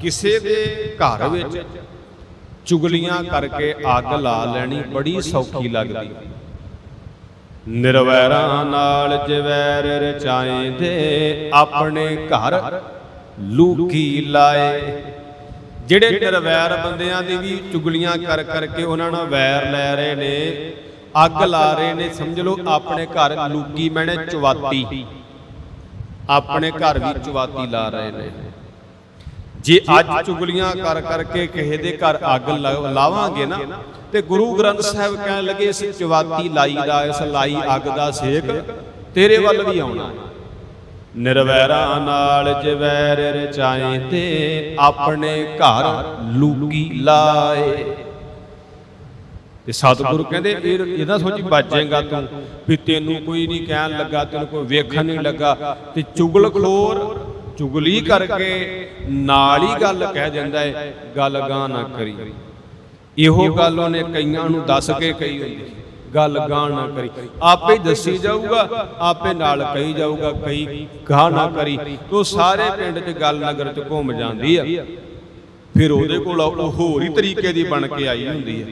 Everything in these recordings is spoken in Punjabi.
ਕਿਸੇ ਦੇ ਘਰ ਵਿੱਚ ਚੁਗਲੀਆਂ ਕਰਕੇ ਅੱਗ ਲਾ ਲੈਣੀ ਬੜੀ ਸੌਖੀ ਲੱਗਦੀ। ਨਿਰਵੈਰਾਂ ਨਾਲ ਜਵੈਰ ਰਚਾਏ ਦੇ ਆਪਣੇ ਘਰ ਲੂਕੀ ਲਾਏ। ਜਿਹੜੇ ਨਿਰਵੈਰ ਬੰਦਿਆਂ ਦੀ ਵੀ ਚੁਗਲੀਆਂ ਕਰ ਕਰਕੇ ਉਹਨਾਂ ਨਾਲ ਵੈਰ ਲੈ ਰਹੇ ਨੇ, ਅੱਗ ਲਾ ਰਹੇ ਨੇ, ਸਮਝ ਲਓ ਆਪਣੇ ਘਰ ਲੂਕੀ, ਮੈਨੇ ਚਵਾਤੀ। ਆਪਣੇ ਘਰ ਵੀ ਚਵਾਤੀ ਲਾ ਰਹੇ ਨੇ। ਜੇ ਅੱਜ ਚੁਗਲੀਆਂ ਕਰ ਕਰਕੇ ਕਿਸੇ ਦੇ ਘਰ ਅੱਗ ਲਾਵਾਂਗੇ ਨਾ, ਤੇ ਗੁਰੂ ਗ੍ਰੰਥ ਸਾਹਿਬ ਕਹਿਣ ਲੱਗੇ, ਇਸ ਚਵਾਤੀ ਲਾਈ ਦਾ, ਇਸ ਲਾਈ ਅੱਗ ਦਾ ਸੇਕ ਤੇਰੇ ਵੱਲ ਵੀ ਆਉਣਾ। ਨਿਰਵੈਰਾਂ ਨਾਲ ਜਵੈਰ ਰਚਾਏ ਤੇ ਆਪਣੇ ਘਰ ਲੂਕੀ ਲਾਏ। ਤੇ ਸਤਿਗੁਰੂ ਕਹਿੰਦੇ, ਇਹ ਇਹਦਾ ਸੋਚੀ ਬਚੇਗਾ ਤੂੰ ਵੀ ਤੈਨੂੰ ਕੋਈ ਨਹੀਂ ਕਹਿਣ ਲੱਗਾ, ਤੈਨੂੰ ਕੋਈ ਵੇਖਣ ਨਹੀਂ ਲੱਗਾ। ਤੇ ਚੁਗਲਖੋਰ ਚੁਗਲੀ ਕਰਕੇ ਨਾਲ ਹੀ ਗੱਲ ਕਹਿ ਦਿੰਦਾ ਹੈ ਗੱਲ ਗਾਂ ਨਾ ਕਰੀ। ਇਹੋ ਗੱਲ ਉਹਨੇ ਕਈਆਂ ਨੂੰ ਦੱਸ ਕੇ ਕਹੀ ਹੁੰਦੀ ਗੱਲ ਗਾਂ ਨਾ ਕਰੀ। ਆਪੇ ਹੀ ਦੱਸੀ ਜਾਊਗਾ ਆਪੇ ਨਾਲ ਕਹੀ ਜਾਊਗਾ ਕਈ ਗਾਂ ਨਾ ਕਰੀ। ਤੋ ਸਾਰੇ ਪਿੰਡ 'ਚ ਗੱਲ ਨਗਰ 'ਚ ਘੁੰਮ ਜਾਂਦੀ ਆ। ਫਿਰ ਉਹਦੇ ਕੋਲ ਉਹ ਹੋਰ ਹੀ ਤਰੀਕੇ ਦੀ ਬਣ ਕੇ ਆਈ ਹੁੰਦੀ ਹੈ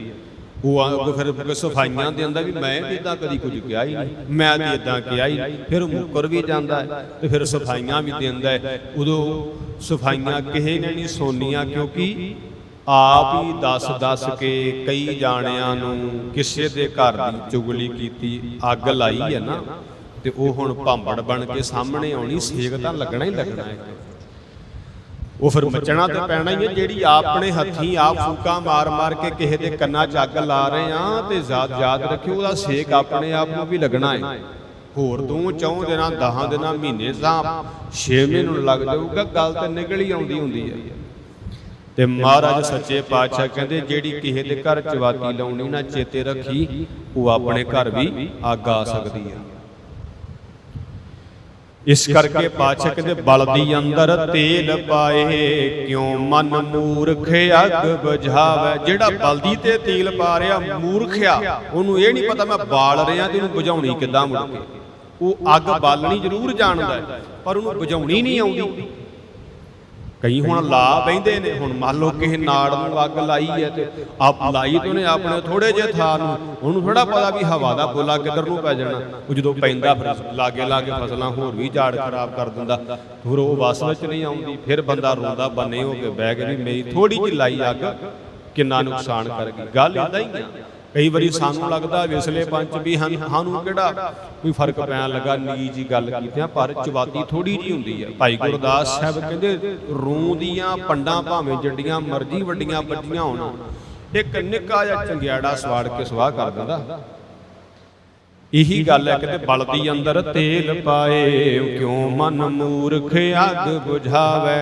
ਉਹ ਫਿਰ ਸਫਾਈਆਂ ਦੇ ਅੰਦਰ ਵੀ ਮੈਂ ਵੀ ਇਦਾਂ ਕਦੀ ਕੁਝ ਕਿਹਾ ਹੀ ਨਹੀਂ। ਮੈਂ ਤੇ ਇਦਾਂ ਕਿਹਾ ਹੀ ਫਿਰ ਮੁੱਕਰ ਵੀ ਜਾਂਦਾ ਤੇ ਫਿਰ ਸਫਾਈਆਂ ਵੀ ਦਿੰਦਾ ਉਦੋਂ ਸਫਾਈਆਂ ਕਿਸੇ ਨੇ ਨਹੀਂ ਸੋਨੀਆਂ ਕਿਉਂਕਿ ਆਪ ਹੀ ਦੱਸ ਦੱਸ ਕੇ ਕਈ ਜਾਣਿਆਂ ਨੂੰ ਕਿਸੇ ਦੇ ਘਰ ਦੀ ਚੁਗਲੀ ਕੀਤੀ, ਅੱਗ ਲਾਈ ਹੈ ਨਾ। ਤੇ ਉਹ ਹੁਣ ਭਾਂਬੜ ਬਣ ਕੇ ਸਾਹਮਣੇ ਆਉਣੀ, ਸੇਕ ਤਾਂ ਲੱਗਣਾ ਹੀ ਲੱਗਣਾ ਹੈ। ਉਹ ਫਿਰ ਮਚਣਾ ਤੇ ਪੈਣਾ ਹੀ ਹੈ ਜਿਹੜੀ ਆਪਣੇ ਹੱਥੀਂ ਆਪ ਫੂਕਾ ਮਾਰ ਮਾਰ ਕੇ ਕਿਸੇ ਦੇ ਕੰਨਾਂ 'ਚ ਅੱਗ ਲਾ ਰਹੇ ਆ ਤੇ ਯਾਦ ਯਾਦ ਰੱਖਿਓ ਉਹਦਾ ਸੇਕ ਆਪਣੇ ਆਪ ਨੂੰ ਵੀ ਲੱਗਣਾ ਹੈ। ਹੋਰ ਦੋ ਚੌਂ ਦਿਨਾਂ 10 ਦਿਨਾਂ ਮਹੀਨੇ ਜਾਂ 6 ਮਹੀਨੇ ਨੂੰ ਲੱਗ ਜਾਊਗਾ ਗੱਲ ਤਾਂ ਨਿਕਲ ਹੀ ਆਉਂਦੀ ਹੁੰਦੀ ਹੈ। ਤੇ ਮਹਾਰਾਜ ਸੱਚੇ ਪਾਤਸ਼ਾਹ ਕਹਿੰਦੇ ਜਿਹੜੀ ਕਿਸੇ ਦੇ ਘਰ ਚਵਾਤੀ ਲਾਉਣੀ ਨਾ ਚੇਤੇ ਰੱਖੀ ਉਹ ਆਪਣੇ ਘਰ ਵੀ ਅੱਗ ਆ ਸਕਦੀ ਹੈ। ਇਸ ਕਰਕੇ ਪਾਤਸ਼ਾਹ ਕਹਿੰਦੇ ਬਲਦੀ ਅੰਦਰ ਤੇਲ ਪਾਏ, ਕਿਉਂ ਮਨ ਮੂਰਖ ਅੱਗ ਬੁਝਾਵੇ? ਜਿਹੜਾ ਬਲਦੀ ਤੇ ਤੇਲ ਪਾ ਰਿਹਾ ਮੂਰਖਿਆ ਉਹਨੂੰ ਇਹ ਨਹੀਂ ਪਤਾ ਮੈਂ ਬਾਲ ਰਿਹਾ ਤੇ ਉਹਨੂੰ ਬੁਝਾਉਣੀ ਕਿੱਦਾਂ ਮੁੜ ਕੇ। ਉਹ ਅੱਗ ਬਾਲਣੀ ਜ਼ਰੂਰ ਜਾਣਦਾ ਪਰ ਉਹਨੂੰ ਬੁਝਾਉਣੀ ਨਹੀਂ ਆਉਂਦੀ। ਕਈ ਹੁਣ ਲਾ ਬੈਂਦੇ ਨੇ, ਹੁਣ ਮੰਨ ਲਓ ਕਿਸੇ ਨਾੜ ਨੂੰ ਅੱਗ ਲਾਈ ਹੈ ਤੇ ਆਪ ਲਾਈ ਤੇ ਉਹਨੇ ਆਪਣੇ ਥੋੜੇ ਜਿਹੇ ਥਾਂ ਨੂੰ, ਉਹਨੂੰ ਥੋੜਾ ਪਤਾ ਵੀ ਹਵਾ ਦਾ ਬੋਲਾ ਕਿੱਧਰ ਨੂੰ ਪੈ ਜਾਣਾ, ਉਹ ਜਦੋਂ ਪੈਂਦਾ ਫਿਰ ਲਾਗੇ ਲਾਗੇ ਫਸਲਾਂ ਹੋਰ ਵੀ ਝਾੜ ਖਰਾਬ ਕਰ ਦਿੰਦਾ, ਫਿਰ ਉਹ ਵਸ ਵਿੱਚ ਨਹੀਂ ਆਉਂਦੀ, ਫਿਰ ਬੰਦਾ ਰੋਂਦਾ, ਬੰਨੇ ਹੋ ਕੇ ਬਹਿ ਕੇ ਵੀ ਮੇਰੀ ਥੋੜੀ ਜਿਹੀ ਲਾਈ ਅੱਗ ਕਿੰਨਾ ਨੁਕਸਾਨ ਕਰ ਗਈ ਗੱਲ ਇਦਾਂ ਹੀ ਆ। ਕਈ ਵਾਰੀ ਸਾਨੂੰ ਲੱਗਦਾ ਵਿਸਲੇ ਪੰਚ ਵੀ ਹਨ, ਸਾਨੂੰ ਕਿਹੜਾ ਕੋਈ ਫ਼ਰਕ ਪੈਣ ਲੱਗਾ ਨੀ ਜੀ ਗੱਲ ਕੀਤੀ ਆ, ਪਰ ਚਵਾਤੀ ਥੋੜੀ ਜੀ ਹੁੰਦੀ ਆ। ਭਾਈ ਗੁਰਦਾਸ ਸਾਹਿਬ ਕਹਿੰਦੇ, ਰੂੰ ਦੀਆਂ ਪੰਡਾਂ ਭਾਵੇਂ ਜੱਡੀਆਂ ਮਰਜ਼ੀ ਵੱਡੀਆਂ ਵੱਡੀਆਂ ਹੋਣ, ਇੱਕ ਨਿੱਕਾ ਜਿਹਾ ਚੰਗਿਆੜਾ ਸਵਾੜ ਕੇ ਸਵਾਹ ਕਰ ਦਿੰਦਾ। ਇਹੀ ਗੱਲ ਹੈ ਕਿਤੇ ਬਲਦੀ ਅੰਦਰ ਤੇਲ ਪਾਏ ਕਿਉਂ ਮਨ ਮੂਰਖ ਅੱਗ ਬੁਝਾਵੇ?